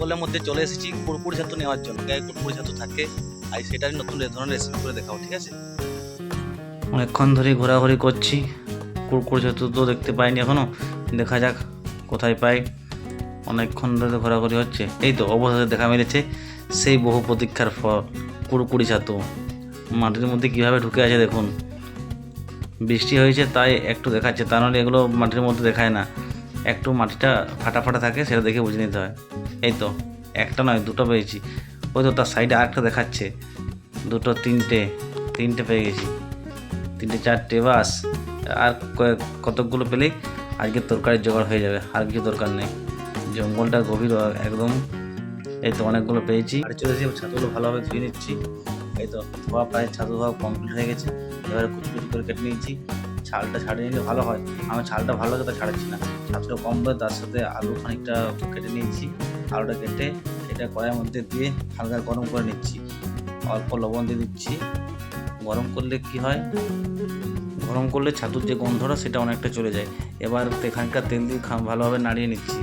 জঙ্গলের মধ্যে চলে এসেছি কুরকুরি ছাতু নেওয়ার জন্য। গায়ে কুরকুরি ছাতু থাকে, আর সেটারই নতুন ধরনের রেসিপি করে দেখাবো, ঠিক আছে? অনেকক্ষণ ধরে ঘোরাঘুরি করছি কুরকুরি ছাতু তো দেখতে পাইনি এখনও। দেখা যাক কোথায় পাই। অনেকক্ষণ ধরে ঘোরাঘুরি হচ্ছে। এই তো, অবশেষে দেখা মিলেছে সেই বহু প্রতীক্ষার ফল কুরকুরি ছাতু মাটির মধ্যে কীভাবে ঢুকে আছে দেখুন। বৃষ্টি হয়েছে, তাই একটু দেখাচ্ছে। তা নাহলে এগুলো মাটির মধ্যে দেখায় না। একটু মাটিটা ফাটা ফাটা থাকে, সেটা দেখে বুঝে নিতে হয়। এই তো, একটা নয়, দুটো পেয়েছি। ওই তো তার সাইডে আরেকটা দেখাচ্ছে। দুটো, তিনটে তিনটে পেয়ে গেছি। তিনটে, চারটে, বাস। আর কতকগুলো পেলেই আজকে তরকারির জোগাড় হয়ে যাবে, আর কিছু দরকার নেই। জঙ্গলটা গভীর, একদম। এই তো অনেকগুলো পেয়েছি। আর চলে এসেছি ছাতুগুলো ভালোভাবে ধুয়ে নিচ্ছি। এই তো ধোয়া প্রায় ছাতু ধোয়া কমপ্লিট হয়ে গেছে। এবারে কুচি কুচি করে কেটে নিয়েছি। ছালটা ছাড়িয়ে নিলে ভালো হয়। আমি ছালটা ভালো লাগে, তা ছাড়াচ্ছি না। ছাতুটা কম করে তার সাথে আলু খানিকটা কেটে নিয়েছি। আলুটা কেটে এটা কড়াইয়ের মধ্যে দিয়ে হালকা গরম করে নিচ্ছি। অল্প লবণ দিয়ে দিচ্ছি। গরম করলে কি হয়? গরম করলে ছাতুর যে গন্ধটা, সেটা অনেকটা চলে যায়। এবার এখানকার তেল দিয়ে ভালোভাবে নাড়িয়ে নিচ্ছি।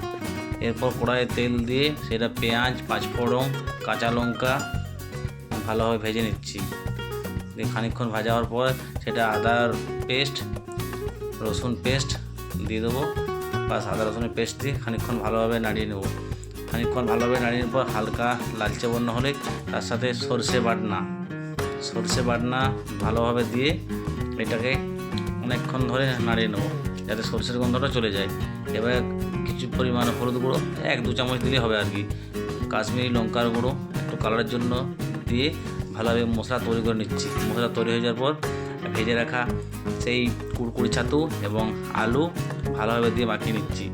এরপর কড়াইয়ে তেল দিয়ে সেটা পেঁয়াজ, পাঁচফোড়ন, কাঁচা লঙ্কা ভালোভাবে ভেজে নিচ্ছি। দিয়ে খানিকক্ষণ ভাজা হওয়ার পর সেটা আদার পেস্ট, রসুন পেস্ট দিয়ে দেবো বাস আদা রসুনের পেস্ট দিয়ে খানিকক্ষণ ভালোভাবে নাড়িয়ে নেব। খানিকক্ষণ ভালোভাবে নাড়িয়ে পর হালকা লালচে বর্ণ হলে তার সাথে সর্ষে বাটনা সর্ষে বাটনা ভালোভাবে দিয়ে এটাকে অনেকক্ষণ ধরে নাড়িয়ে নেব যাতে সর্ষের গন্ধটা চলে যায়। এবার কিছু পরিমাণ হলুদ গুঁড়ো, এক দু চামচ দিলে হবে আর কি। কাশ্মীরি লঙ্কার গুঁড়ো, একটু কালারের জন্য দিয়ে ভালোভাবে মশলা তৈরি করে নিচ্ছি। মশলা তৈরি হয়ে যাওয়ার পর ভেজে রাখা সেই কুড়কুড়ি ছাতু এবং আলু ভালোভাবে দিয়ে মাখিয়ে নিচ্ছি।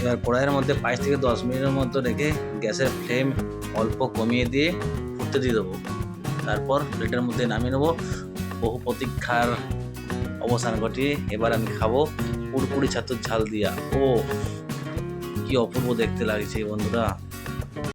এবার কড়াইয়ের মধ্যে পাঁচ থেকে দশ মিনিটের মধ্যে রেখে গ্যাসের ফ্লেম অল্প কমিয়ে দিয়ে ফুটতে দিয়ে দেবো। তারপর প্লেটের মধ্যে নামিয়ে নেব। বহু প্রতীক্ষার অবসান ঘটিয়ে এবার আমি খাব কুড়কুড়ি ছাতুর ঝাল দিয়া। ও কি অপূর্ব দেখতে লাগছে বন্ধুরা।